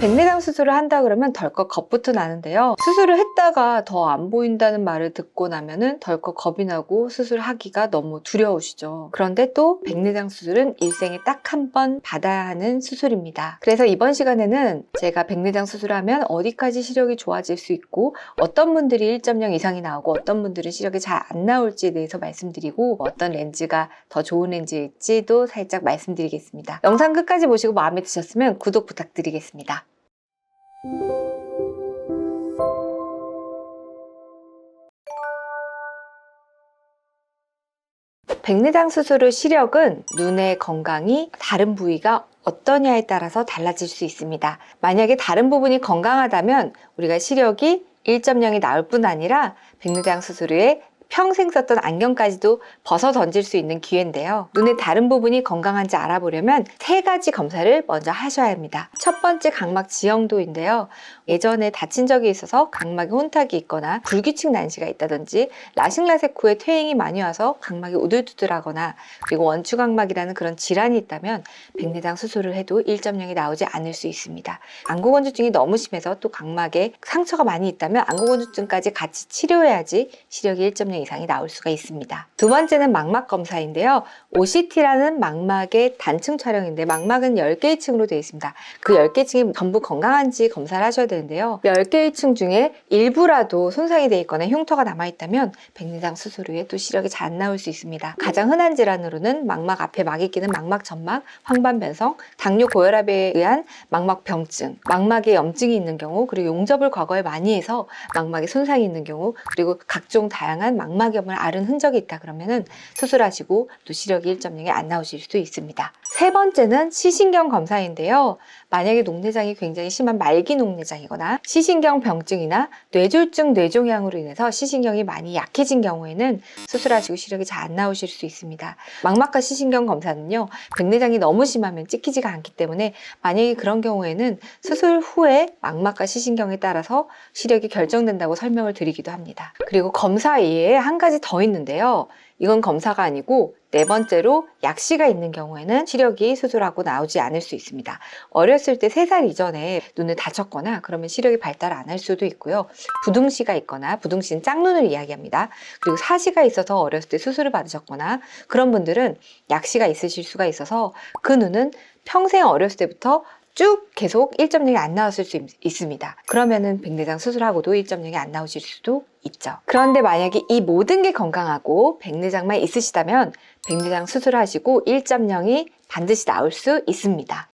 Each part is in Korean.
백내장 수술을 한다 그러면 덜컥 겁부터 나는데요. 수술을 했다가 더 안 보인다는 말을 듣고 나면은 덜컥 겁이 나고 수술하기가 너무 두려우시죠. 그런데 또 백내장 수술은 일생에 딱 한 번 받아야 하는 수술입니다. 그래서 이번 시간에는 제가 백내장 수술하면 어디까지 시력이 좋아질 수 있고 어떤 분들이 1.0 이상이 나오고 어떤 분들은 시력이 잘 안 나올지에 대해서 말씀드리고 어떤 렌즈가 더 좋은 렌즈일지도 살짝 말씀드리겠습니다. 영상 끝까지 보시고 마음에 드셨으면 구독 부탁드리겠습니다. 백내장 수술 후 시력은 눈의 건강이 다른 부위가 어떠냐에 따라서 달라질 수 있습니다. 만약에 다른 부분이 건강하다면 우리가 시력이 1.0이 나올 뿐 아니라 백내장 수술 후에 평생 썼던 안경까지도 벗어 던질 수 있는 기회인데요. 눈의 다른 부분이 건강한지 알아보려면 세 가지 검사를 먼저 하셔야 합니다. 첫 번째 각막 지형도인데요. 예전에 다친 적이 있어서 각막에 혼탁이 있거나 불규칙 난시가 있다든지 라식라섹 후에 퇴행이 많이 와서 각막이 우들두들하거나 그리고 원추각막이라는 그런 질환이 있다면 백내장 수술을 해도 1.0이 나오지 않을 수 있습니다. 안구건조증이 너무 심해서 또 각막에 상처가 많이 있다면 안구건조증까지 같이 치료해야지 시력이 1.0이 상이 나올 수가 있습니다. 두 번째는 망막 검사인데요. OCT라는 망막의 단층 촬영인데 망막은 10개의 층으로 되어 있습니다. 그 10개 층이 전부 건강한지 검사를 하셔야 되는데요. 10개의 층 중에 일부라도 손상이 되어 있거나 흉터가 남아 있다면 백내장 수술 후에 또 시력이 잘 안 나올 수 있습니다. 가장 흔한 질환으로는 망막 앞에 막이 끼는 망막 점막, 황반변성, 당뇨 고혈압에 의한 망막 병증, 망막에 염증이 있는 경우, 그리고 용접을 과거에 많이 해서 망막에 손상이 있는 경우, 그리고 각종 다양한 망 막염을 앓은 흔적이 있다 그러면은 수술하시고 또 시력이 1.0이 안 나오실 수도 있습니다. 세 번째는 시신경 검사인데요. 만약에 녹내장이 굉장히 심한 말기 녹내장이거나 시신경 병증이나 뇌졸중 뇌종양으로 인해서 시신경이 많이 약해진 경우에는 수술하시고 시력이 잘 안 나오실 수 있습니다. 망막과 시신경 검사는요, 백내장이 너무 심하면 찍히지가 않기 때문에 만약에 그런 경우에는 수술 후에 망막과 시신경에 따라서 시력이 결정된다고 설명을 드리기도 합니다. 그리고 검사 외에 한 가지 더 있는데요. 이건 검사가 아니고 네 번째로 약시가 있는 경우에는 시력이 수술하고 나오지 않을 수 있습니다. 어렸을 때 3살 이전에 눈을 다쳤거나 그러면 시력이 발달 안 할 수도 있고요. 부둥시가 있거나 부둥시는 짝눈을 이야기합니다. 그리고 사시가 있어서 어렸을 때 수술을 받으셨거나 그런 분들은 약시가 있으실 수가 있어서 그 눈은 평생 어렸을 때부터 쭉 계속 1.0이 안 나왔을 수 있, 습니다 그러면은 백내장 수술하고도 1.0이 안 나오실 수도 있죠. 그런데 만약에 이 모든 게 건강하고 백내장만 있으시다면 백내장 수술하시고 1.0이 반드시 나올 수 있습니다.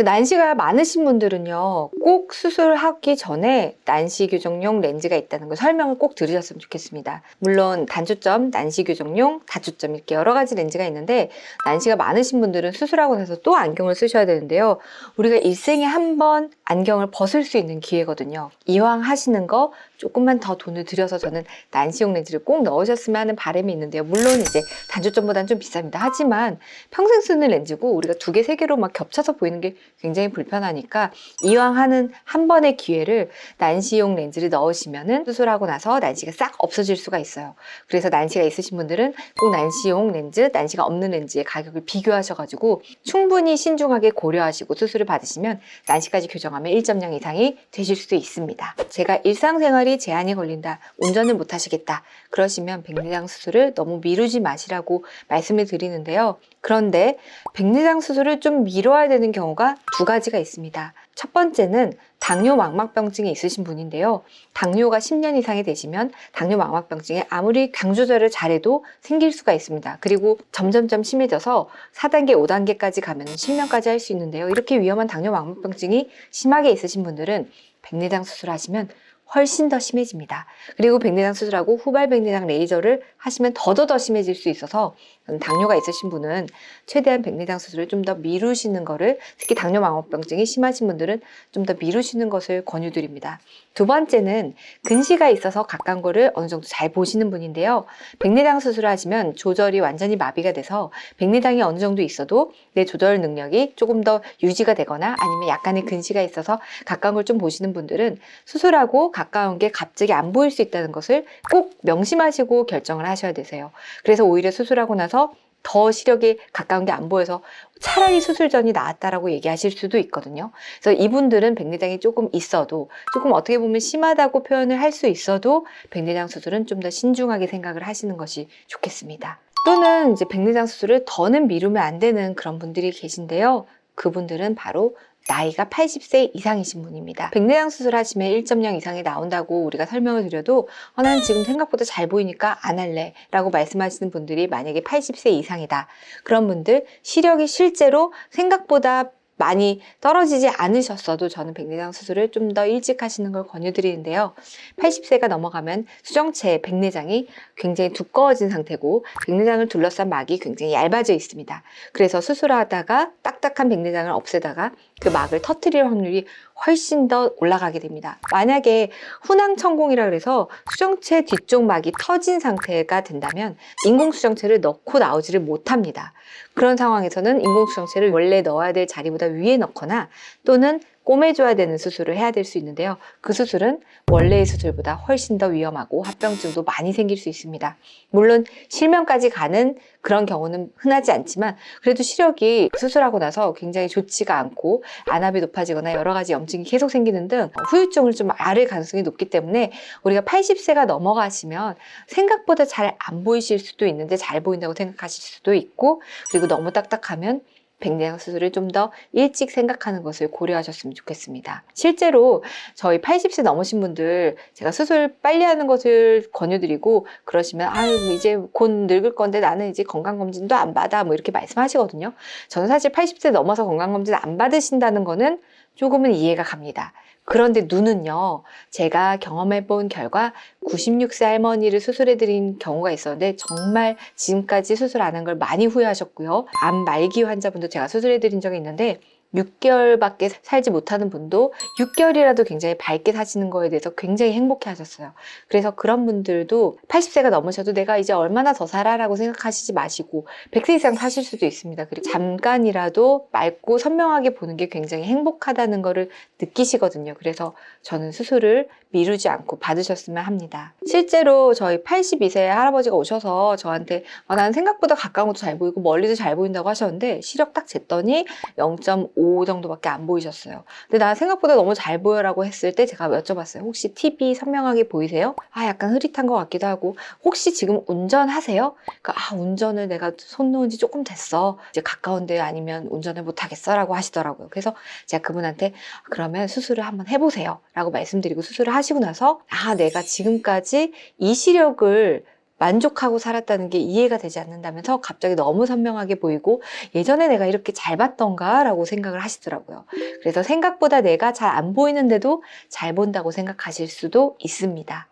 그 난시가 많으신 분들은요, 꼭 수술하기 전에 난시 교정용 렌즈가 있다는 걸 설명을 꼭 들으셨으면 좋겠습니다. 물론 단초점, 난시 교정용, 다초점 이렇게 여러 가지 렌즈가 있는데 난시가 많으신 분들은 수술하고 나서 또 안경을 쓰셔야 되는데요. 우리가 일생에 한 번 안경을 벗을 수 있는 기회거든요. 이왕 하시는 거 조금만 더 돈을 들여서 저는 난시용 렌즈를 꼭 넣으셨으면 하는 바람이 있는데요. 물론 이제 단초점보다는 좀 비쌉니다. 하지만 평생 쓰는 렌즈고 우리가 두 개, 세 개로 막 겹쳐서 보이는 게 굉장히 불편하니까 이왕 하는 한 번의 기회를 난시용 렌즈를 넣으시면은 수술하고 나서 난시가 싹 없어질 수가 있어요. 그래서 난시가 있으신 분들은 꼭 난시용 렌즈, 난시가 없는 렌즈의 가격을 비교하셔가지고 충분히 신중하게 고려하시고 수술을 받으시면 난시까지 교정하면 1.0 이상이 되실 수도 있습니다. 제가 일상생활이 제한이 걸린다, 운전을 못 하시겠다, 그러시면 백내장 수술을 너무 미루지 마시라고 말씀을 드리는데요. 그런데 백내장 수술을 좀 미뤄야 되는 경우가 두 가지가 있습니다. 첫 번째는 당뇨 망막병증이 있으신 분인데요. 당뇨가 10년 이상이 되시면 당뇨 망막병증에 아무리 당 조절을 잘해도 생길 수가 있습니다. 그리고 점점점 심해져서 4단계, 5단계까지 가면 10년까지 할 수 있는데요. 이렇게 위험한 당뇨 망막병증이 심하게 있으신 분들은 백내장 수술하시면 훨씬 더 심해집니다. 그리고 백내장 수술하고 후발 백내장 레이저를 하시면 더더더 심해질 수 있어서 당뇨가 있으신 분은 최대한 백내장 수술을 좀 더 미루시는 거를 특히 당뇨 망원병증이 심하신 분들은 좀 더 미루시는 것을 권유드립니다. 두 번째는 근시가 있어서 각광고를 어느 정도 잘 보시는 분인데요. 백내장 수술을 하시면 조절이 완전히 마비가 돼서 백내장이 어느 정도 있어도 내 조절 능력이 조금 더 유지가 되거나 아니면 약간의 근시가 있어서 각광을 좀 보시는 분들은 수술하고 가까운 게 갑자기 안 보일 수 있다는 것을 꼭 명심하시고 결정을 하셔야 되세요. 그래서 오히려 수술하고 나서 더 시력이 가까운 게 안 보여서 차라리 수술 전이 나았다라고 얘기하실 수도 있거든요. 그래서 이분들은 백내장이 조금 있어도 조금 어떻게 보면 심하다고 표현을 할 수 있어도 백내장 수술은 좀 더 신중하게 생각을 하시는 것이 좋겠습니다. 또는 이제 백내장 수술을 더는 미루면 안 되는 그런 분들이 계신데요. 그분들은 바로 나이가 80세 이상이신 분입니다. 백내장 수술하시면 1.0 이상이 나온다고 우리가 설명을 드려도 어, 난 지금 생각보다 잘 보이니까 안 할래 라고 말씀하시는 분들이 만약에 80세 이상이다. 그런 분들 시력이 실제로 생각보다 많이 떨어지지 않으셨어도 저는 백내장 수술을 좀 더 일찍 하시는 걸 권유드리는데요. 80세가 넘어가면 수정체 백내장이 굉장히 두꺼워진 상태고 백내장을 둘러싼 막이 굉장히 얇아져 있습니다. 그래서 수술하다가 딱딱한 백내장을 없애다가 그 막을 터트릴 확률이 훨씬 더 올라가게 됩니다. 만약에 훈항천공이라 그래서 수정체 뒤쪽 막이 터진 상태가 된다면 인공수정체를 넣고 나오지를 못합니다. 그런 상황에서는 인공수정체를 원래 넣어야 될 자리보다 위에 넣거나 또는 꼬매줘야 되는 수술을 해야 될 수 있는데요. 그 수술은 원래의 수술보다 훨씬 더 위험하고 합병증도 많이 생길 수 있습니다. 물론 실명까지 가는 그런 경우는 흔하지 않지만 그래도 시력이 수술하고 나서 굉장히 좋지가 않고 안압이 높아지거나 여러 가지 염증이 계속 생기는 등 후유증을 좀 앓을 가능성이 높기 때문에 우리가 80세가 넘어가시면 생각보다 잘 안 보이실 수도 있는데 잘 보인다고 생각하실 수도 있고 그리고 너무 딱딱하면 백내장 수술을 좀 더 일찍 생각하는 것을 고려하셨으면 좋겠습니다. 실제로 저희 80세 넘으신 분들 제가 수술 빨리 하는 것을 권유드리고 그러시면 아유 이제 곧 늙을 건데 나는 이제 건강검진도 안 받아 뭐 이렇게 말씀하시거든요. 저는 사실 80세 넘어서 건강검진 안 받으신다는 거는 조금은 이해가 갑니다. 그런데 눈은요, 제가 경험해 본 결과 96세 할머니를 수술해 드린 경우가 있었는데 정말 지금까지 수술 안 한 걸 많이 후회하셨고요. 암 말기 환자분도 제가 수술해 드린 적이 있는데 6개월밖에 살지 못하는 분도 6개월이라도 굉장히 밝게 사시는 거에 대해서 굉장히 행복해 하셨어요. 그래서 그런 분들도 80세가 넘으셔도 내가 이제 얼마나 더 살아라고 생각하시지 마시고 100세 이상 사실 수도 있습니다. 그리고 잠깐이라도 맑고 선명하게 보는 게 굉장히 행복하다는 거를 느끼시거든요. 그래서 저는 수술을 미루지 않고 받으셨으면 합니다. 실제로 저희 82세 할아버지가 오셔서 저한테 아, 난 생각보다 가까운 것도 잘 보이고 멀리도 잘 보인다고 하셨는데 시력 딱 쟀더니 0.5 정도밖에 안 보이셨어요. 근데 나 생각보다 너무 잘 보여라고 했을 때 제가 여쭤봤어요. 혹시 TV 선명하게 보이세요? 아 약간 흐릿한 것 같기도 하고 혹시 지금 운전하세요? 그러니까 아 운전을 내가 손 놓은 지 조금 됐어. 이제 가까운데 아니면 운전을 못 하겠어라고 하시더라고요. 그래서 제가 그분한테 그러면 수술을 한번 해보세요라고 말씀드리고 수술을 하시고 나서 아 내가 지금까지 이 시력을 만족하고 살았다는 게 이해가 되지 않는다면서 갑자기 너무 선명하게 보이고 예전에 내가 이렇게 잘 봤던가 라고 생각을 하시더라고요. 그래서 생각보다 내가 잘 안 보이는데도 잘 본다고 생각하실 수도 있습니다.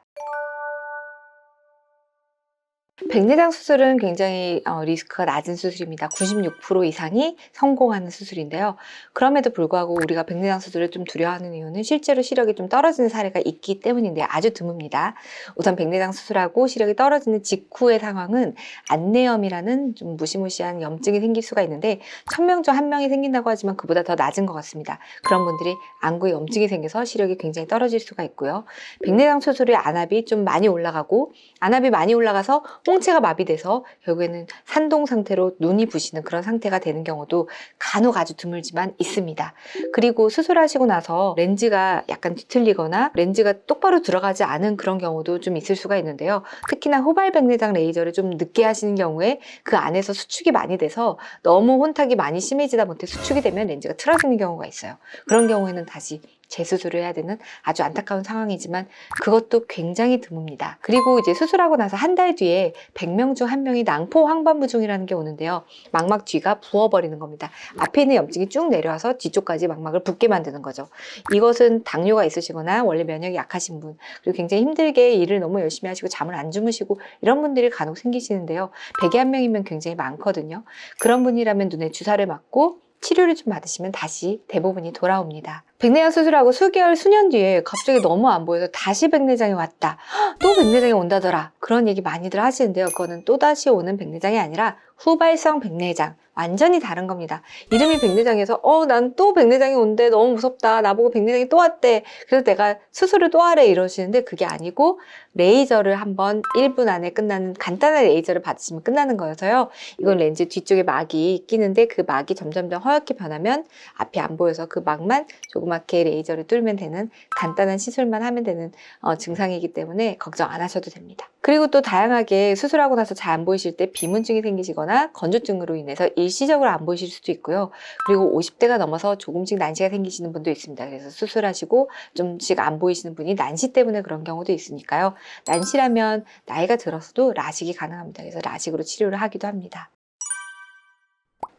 백내장 수술은 굉장히 어, 리스크가 낮은 수술입니다. 96% 이상이 성공하는 수술인데요. 그럼에도 불구하고 우리가 백내장 수술을 좀 두려워하는 이유는 실제로 시력이 좀 떨어지는 사례가 있기 때문인데 아주 드뭅니다. 우선 백내장 수술하고 시력이 떨어지는 직후의 상황은 안내염이라는 좀 무시무시한 염증이 생길 수가 있는데 1000명 중 한 명이 생긴다고 하지만 그보다 더 낮은 것 같습니다. 그런 분들이 안구에 염증이 생겨서 시력이 굉장히 떨어질 수가 있고요. 백내장 수술의 안압이 좀 많이 올라가고 안압이 많이 올라가서 홍채가 마비돼서 결국에는 산동 상태로 눈이 부시는 그런 상태가 되는 경우도 간혹 아주 드물지만 있습니다. 그리고 수술하시고 나서 렌즈가 약간 뒤틀리거나 렌즈가 똑바로 들어가지 않은 그런 경우도 좀 있을 수가 있는데요. 특히나 호발백내장 레이저를 좀 늦게 하시는 경우에 그 안에서 수축이 많이 돼서 너무 혼탁이 많이 심해지다 못해 수축이 되면 렌즈가 틀어지는 경우가 있어요. 그런 경우에는 다시 재수술을 해야 되는 아주 안타까운 상황이지만 그것도 굉장히 드뭅니다. 그리고 이제 수술하고 나서 한 달 뒤에 100명 중 한 명이 낭포 황반부종이라는 게 오는데요. 망막 뒤가 부어버리는 겁니다. 앞에 있는 염증이 쭉 내려와서 뒤쪽까지 망막을 붓게 만드는 거죠. 이것은 당뇨가 있으시거나 원래 면역이 약하신 분 그리고 굉장히 힘들게 일을 너무 열심히 하시고 잠을 안 주무시고 이런 분들이 간혹 생기시는데요. 100에 한 명이면 굉장히 많거든요. 그런 분이라면 눈에 주사를 맞고 치료를 좀 받으시면 다시 대부분이 돌아옵니다. 백내장 수술하고 수개월, 수년 뒤에 갑자기 너무 안 보여서 다시 백내장이 왔다. 헉, 또 백내장이 온다더라. 그런 얘기 많이들 하시는데요. 그거는 또다시 오는 백내장이 아니라 후발성 백내장. 완전히 다른 겁니다. 이름이 백내장에서 어, 난 또 백내장이 온대. 너무 무섭다. 나보고 백내장이 또 왔대. 그래서 내가 수술을 또 하래 이러시는데 그게 아니고 레이저를 한번 1분 안에 끝나는 간단한 레이저를 받으시면 끝나는 거여서요. 이건 렌즈 뒤쪽에 막이 끼는데 그 막이 점점점 허옇게 변하면 앞이 안 보여서 그 막만 조 그맣게 레이저를 뚫으면 되는 간단한 시술만 하면 되는 어, 증상이기 때문에 걱정 안 하셔도 됩니다. 그리고 또 다양하게 수술하고 나서 잘 안 보이실 때 비문증이 생기시거나 건조증으로 인해서 일시적으로 안 보이실 수도 있고요. 그리고 50대가 넘어서 조금씩 난시가 생기시는 분도 있습니다. 그래서 수술하시고 좀씩 안 보이시는 분이 난시 때문에 그런 경우도 있으니까요. 난시라면 나이가 들어서도 라식이 가능합니다. 그래서 라식으로 치료를 하기도 합니다.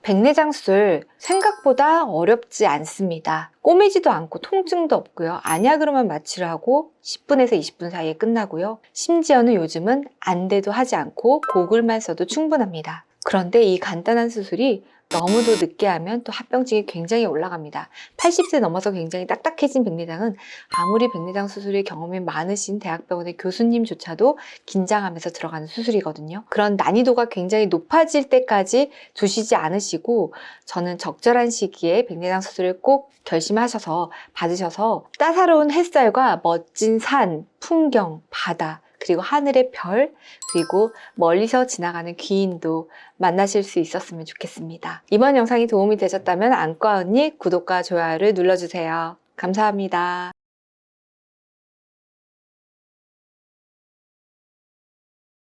백내장 수술 생각보다 어렵지 않습니다. 꼬매지도 않고 통증도 없고요. 안약으로만 마취를 하고 10분에서 20분 사이에 끝나고요. 심지어는 요즘은 안대도 하지 않고 고글만 써도 충분합니다. 그런데 이 간단한 수술이 너무도 늦게 하면 또 합병증이 굉장히 올라갑니다. 80세 넘어서 굉장히 딱딱해진 백내장은 아무리 백내장 수술의 경험이 많으신 대학병원의 교수님조차도 긴장하면서 들어가는 수술이거든요. 그런 난이도가 굉장히 높아질 때까지 두시지 않으시고 저는 적절한 시기에 백내장 수술을 꼭 결심하셔서 받으셔서 따사로운 햇살과 멋진 산, 풍경, 바다, 그리고 하늘의 별, 그리고 멀리서 지나가는 귀인도 만나실 수 있었으면 좋겠습니다. 이번 영상이 도움이 되셨다면 안과 언니 구독과 좋아요를 눌러주세요. 감사합니다.